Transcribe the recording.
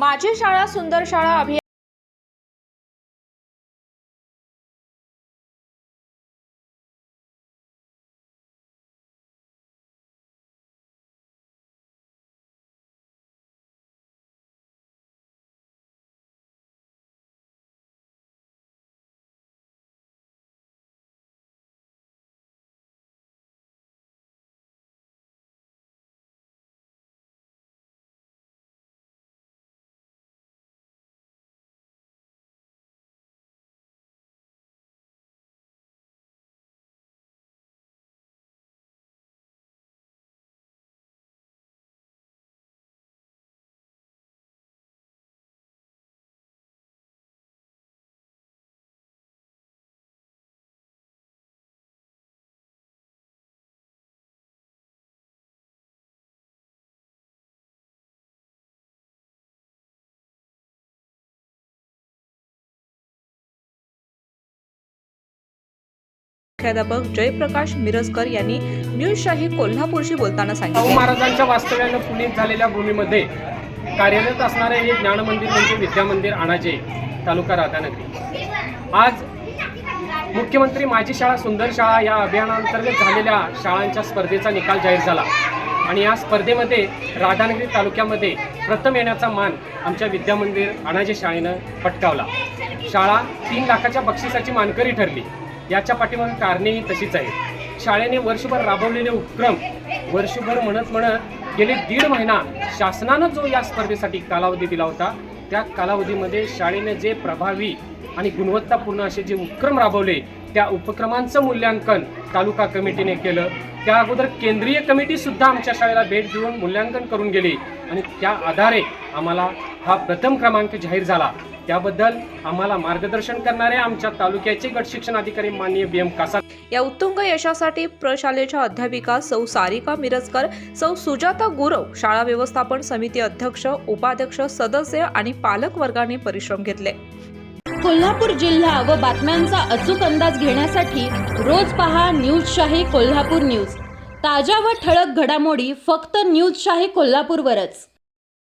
माझी शाळा सुंदर शाळा अभियान मुख्याध्यापक जयप्रकाश मिरजकर यांनी न्यूजशाही कोल्हापूरशी बोलताना शाहू महाराजांच्या वास्तव्यानं पुण्यात झालेल्या भूमीमध्ये कार्यरत असणारे हे ज्ञानमंदिर म्हणजे विद्यामंदिर अणाजे तालुका राधानगरी. आज मुख्यमंत्री माझी शाळा सुंदर शाळा या अभियानांतर्गत झालेल्या शाळांच्या स्पर्धेचा निकाल जाहीर झाला. आणि या स्पर्धेमध्ये राधानगरी तालुक्यामध्ये प्रथम येण्याचा मान आमच्या विद्यामंदिर अणाजे शाळेनं पटकावला. शाळा तीन लाखाच्या बक्षिसाची मानकरी ठरली. याच्या पाठीमागे कारणेही तशीच आहेत. शाळेने वर्षभर राबवलेले उपक्रम वर्षभर म्हणत म्हणत गेले दीड महिना शासनानं जो या स्पर्धेसाठी कालावधी दिला होता त्या कालावधीमध्ये शाळेने जे प्रभावी आणि गुणवत्तापूर्ण असे जे उपक्रम राबवले त्या उपक्रमांचं मूल्यांकन तालुका कमिटीने केलं. त्या अगोदर केंद्रीय कमिटी सुद्धा आमच्या शाळेला भेट देऊन मूल्यांकन करून गेली आणि त्या आधारे आम्हाला हा प्रथम क्रमांक जाहीर झाला. त्याबद्दल आम्हाला मार्गदर्शन करणारे आमच्या तालुक्याचे गट शिक्षण अधिकारी माननीय बी एम कासा या उत्तुंग यशासाठी प्रशालेच्या अध्यापिका सौ सारिका मिरजकर सौ सुजाता गुरव शाळा व्यवस्थापन समिती अध्यक्ष उपाध्यक्ष सदस्य आणि पालक वर्गाने परिश्रम घेतले. कोल्हापूर जिल्हा व बातम्यांचा अचूक अंदाज घेण्यासाठी रोज पहा न्यूज शाही कोल्हापूर न्यूज. ताज्या व ठळक घडामोडी फक्त न्यूज शाही कोल्हापूरवरच.